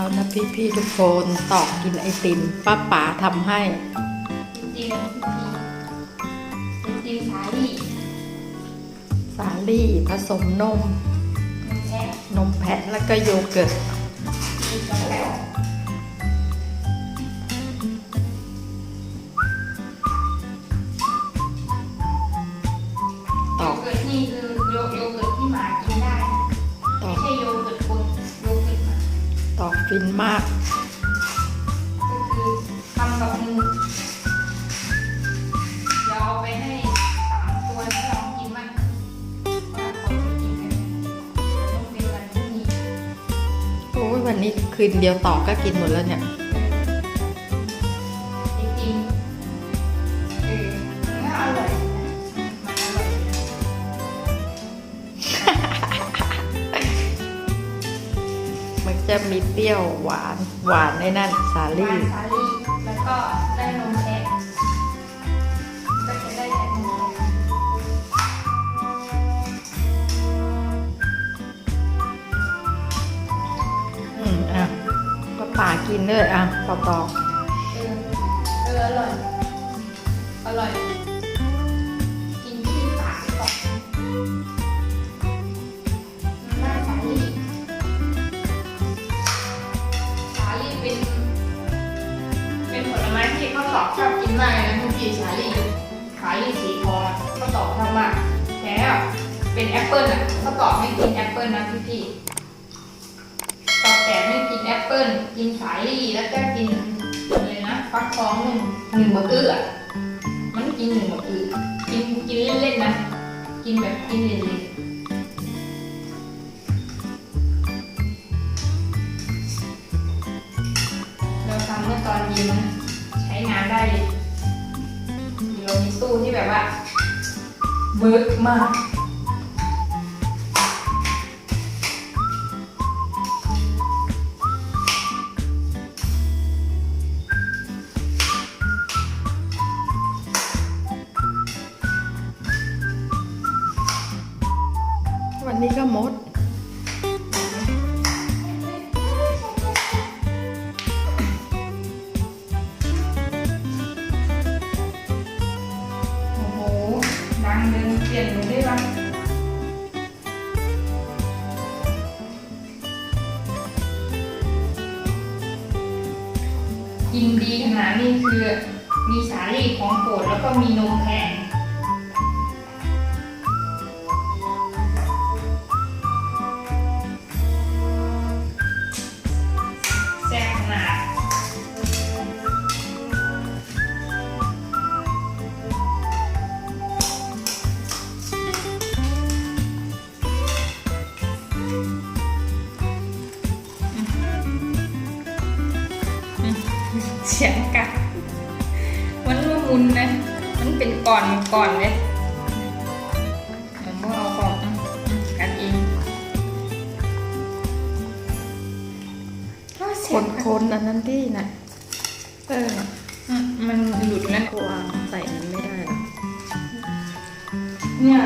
เอานะพี่พี่ๆทุกคนตอกกินไอติมป้าป๋าทำให้จริงจริงสาลี่สาลี่ผสมนมแค่นมแพะแล้วก็โยเกิร์ตมีกาแฟตโยอกเกิร์ตนี่คือโยโยเกิร์ตที่หมากินได้ ตอกฟินมาก ก็คือทำกับมือเดี๋ยวเอาไปให้สามตัวที่ลองกินบ้างว่าเขาจะกินกันต้องเป็นวันพรุ่งนี้ โอ้ยวันนี้คืนเดียวตอกก็กินหมดแล้วเนี่ย จะมีเปรี้ยวหวานหวานในนั่นสาลี่ สาลี่แล้วก็ได้นมแพะก็จะได้แต่นมแพะอืมอะป้าป๋ากินเลยอะต่อต่อเออเอออร่อย อร่อย กินที่ปากก่อน เป็น เป็นผลไม้ที่ข้าวตอกชอบกินมากเลยนะทุกทีสาลี่สาลี่สีทองข้าวตอกชอบมากแต่เป็นแอปเปิลอะข้าวตอกไม่กินแอปเปิลนะพี่พี่ๆตอกแต่ไม่กินแอปเปิลกินสาลี่แล้วก็กินอะไรนะฟักทองหนึ่งหนึ่งบะเอื้ออะมันกินหนึ่งบะเอื้อกินกินเล่นๆนะ กินแบบกินเล่นๆ มื่อตอนเย็นนใช้งานได้เลยเรามีตู้ที่แบบว่าเบิร์กมากวันนี้ก็มด ดังเดินเปลี่ยนหนูได้บ้างกินดีขนาดนี้คือมีสาลี่ของโปรดแล้วก็มีนมแพง เสียงกัดมันว่ามุนนะ มันเป็นก่อนก่อนเลยผมว่าเอาของอะกันเองก็คเสียงนกัดคนอันนั้นที่น่ะเอออะมันหลุดแล้ววางใส่นั้นไม่ได้หรอเนี่ย